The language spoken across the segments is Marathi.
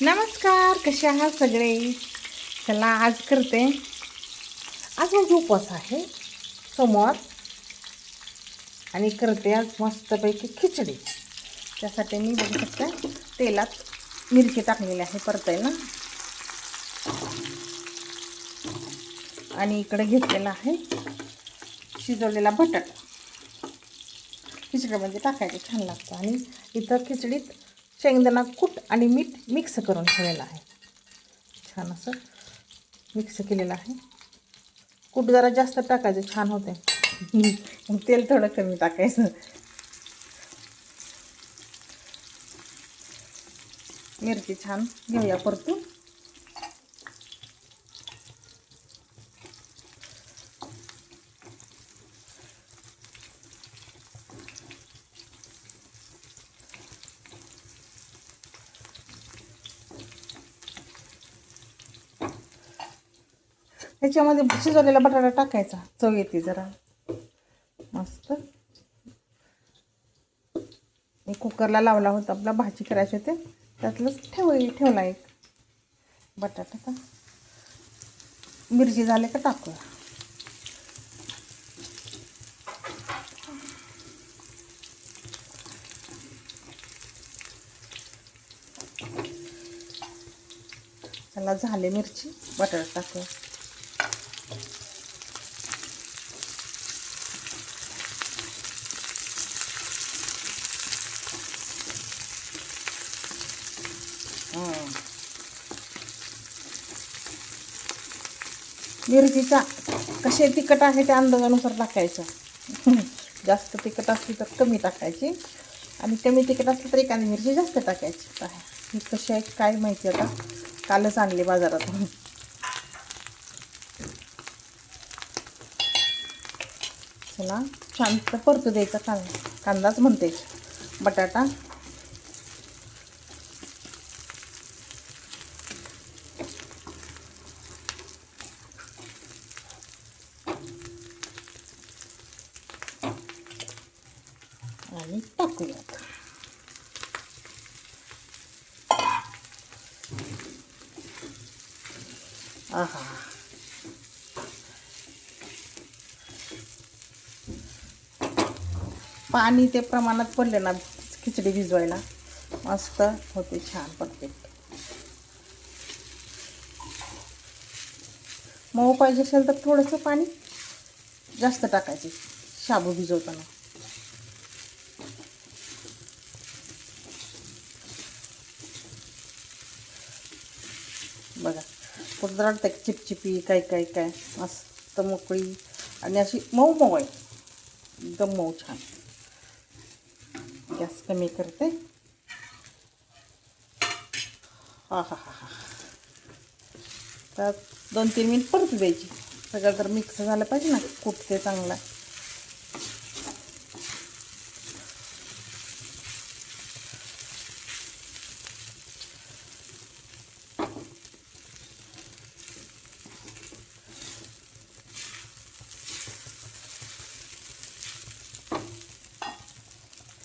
नमस्कार कसे आहात सगळे? चला आज करते. आज माझी उपवास आहे. सोमवार आणि करते आज मस्तपैकी खिचडी. त्यासाठी मी बघू शकते तेलात मिरची टाकलेली आहे परतायला आणि इकडे घेतलेला आहे शिजवलेला बटाटा. खिचडीमध्ये टाकायचं छान लागतं. आणि इथं खिचडीत शेंगदाणा कूट आणि मीठ मिक्स करून ठेवलेलं आहे. छान असं मिक्स केलेलं आहे. कूट जरा जास्त टाकायचं छान होते तेल थोडं कमी टाकायचं. मिरची छान घेऊया परतून. ह्याच्यामध्ये शिजवलेला बटाटा टाकायचा. चव येते जरा. मस्त. मी कुकरला लावला होता आपला भाजी करायची होते. त्यातलंच ठेव ठेवला एक बटाटा का? मिरची झाले का टाकूया. त्याला झाले मिरची बटाटा टाकूया. मिरचीचा कसे तिखट आहे त्या अंदाजानुसार टाकायचं. जास्त तिखट असली तर कमी टाकायची. आणि कमी तिखट असली तर एखादी मिरची जास्त टाकायची. काय ही कशी आहे काय माहिती आता. कालच आणली बाजारातून. ह्याला छान परतू द्यायचा कांदा कांदाच म्हणते. बटाटा. आणि टाकूयात. आहा. पाणी ते प्रमाणात पडले ना खिचडी भिजवायला मस्त होते छान परफेक्ट मऊ पाहिजे असेल तर थोडंसं पाणी जास्त टाकायचे शाबू भिजवताना. बघा कुठं वाटतं चिपचिपी काय काय काय मस्त मोकळी आणि अशी मऊ मऊ आहे. एकदम मऊ छान. गॅस कमी करते. हा हा हा हा. तर दोन तीन मिनिट परत द्यायची. सगळं तर मिक्स झालं पाहिजे ना कुठते चांगला.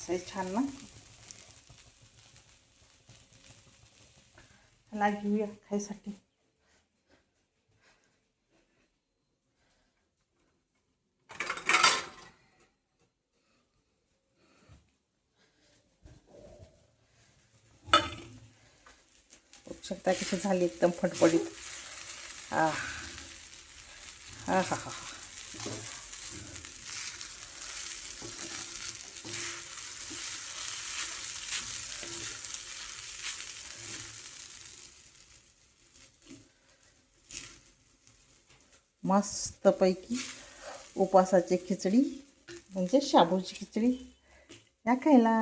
असं छान ना. ह्याला घेऊया खायसाठी. शकता कशी झाली एकदम फटफडीत हा हा हा हा मस्तपैकी उपासाची खिचडी म्हणजे शाबूची खिचडी. या खायला.